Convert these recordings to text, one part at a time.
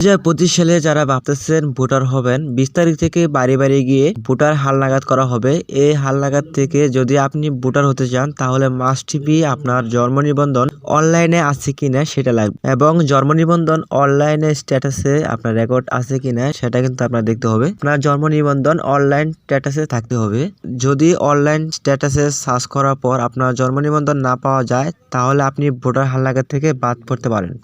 দু হাজার পঁচিশ সালে যারা ভাবতেছেন ভোটার হবেন, বিশ তারিখ থেকে বাড়ি বাড়ি গিয়ে ভোটার হালনাগাদ করা হবে। এই হালনাগাদ থেকে যদি আপনি ভোটার হতে চান, তাহলে মাস্ট বি আপনার জন্ম নিবন্ধন অনলাইনে আছে কিনা সেটা লাগবে। এবং জন্ম নিবন্ধন অনলাইনে স্ট্যাটাসে আপনার রেকর্ড আছে কিনা সেটা কিন্তু আপনার দেখতে হবে। আপনার জন্ম নিবন্ধন অনলাইন স্ট্যাটাসে থাকতে হবে। যদি অনলাইন স্ট্যাটাসে সার্চ করার পর আপনার জন্ম নিবন্ধন না পাওয়া যায়, তাহলে আপনি ভোটার হালনাগাদ থেকে বাদ পড়তে পারেন।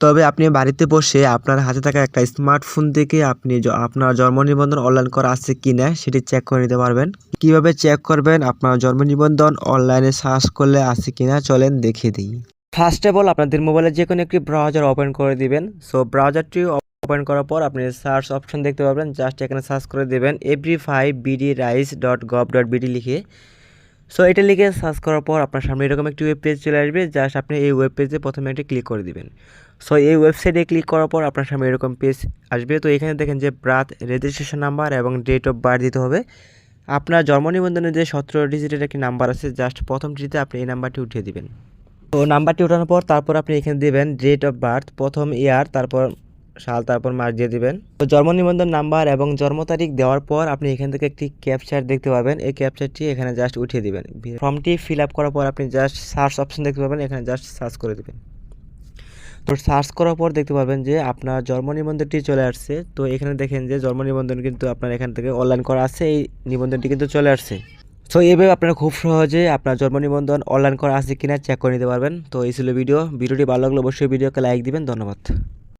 তবে আপনি বাড়িতে বসে আপনার হাতে থাকা একটা স্মার্টফোন থেকে আপনি আপনার জন্ম নিবন্ধন অনলাইন করা আছে কি না সেটি চেক করে নিতে পারবেন। কীভাবে চেক করবেন? আপনার জন্ম নিবন্ধন অনলাইনে সার্চ করলে আছে কিনা? চলেন দেখিয়ে দিই। ফার্স্ট অফ অল আপনাদের মোবাইলে যে কোনো একটি ব্রাউজার ওপেন করে দিবেন। সো ব্রাউজারটি ওপেন করার পর আপনি সার্চ অপশন দেখতে পাবেন জাস্ট এখানে সার্চ করে দেবেন every five BD rice dot gov dot BD লিখে। সো এটা লিখে সার্চ করার পর আপনার সামনে এরকম একটি ওয়েব পেজ চলে আসবে জাস্ট আপনি এই ওয়েব পেজে প্রথমে একটি ক্লিক করে দিবেন। সো এই ওয়েবসাইটে ক্লিক করার পর আপনার সামনে এরকম পেজ আসবে। তো এখানে দেখেন যে ব্রাথ রেজিস্ট্রেশন নাম্বার এবং ডেট অফ বার্থ দিতে হবে। আপনার জন্ম নিবন্ধনে যে সতেরো ডিজিটের একটি নাম্বার আছে জাস্ট প্রথমটিতে আপনি এই নাম্বারটি উঠিয়ে দিবেন। তো নাম্বারটি ওঠানোর পর তারপর আপনি এখানে দিবেন ডেট অফ বার্থ প্রথম ইয়ার তারপর সাল তারপর মাস দিয়ে দিবেন। তো জন্ম নিবন্ধন নাম্বার এবং জন্ম তারিখ দেওয়ার পর আপনি এখান থেকে একটি ক্যাপচার দেখতে পাবেন। এই ক্যাপচারটি এখানে জাস্ট উঠিয়ে দিবেন। ফর্মটি ফিল আপ করার পর আপনি জাস্ট সার্চ অপশন দেখতে পাবেন। এখানে জাস্ট সার্চ করে দেবেন। তো সার্চ করার পর দেখতে পারবেন যে আপনার জন্ম নিবন্ধনটি চলে আসছে। তো এখানে দেখেন যে জন্ম নিবন্ধন কিন্তু আপনার এখান থেকে অনলাইন করা আছে। এই নিবন্ধনটি কিন্তু চলে আসছে। সো এইভাবে আপনারা খুব সহজে আপনার জন্ম নিবন্ধন অনলাইন করা আছে কিনা চেক করে নিতে পারবেন। তো এই ছিল ভিডিও ভিডিওটি ভালো লাগলে অবশ্যই ভিডিওকে লাইক দিবেন। ধন্যবাদ।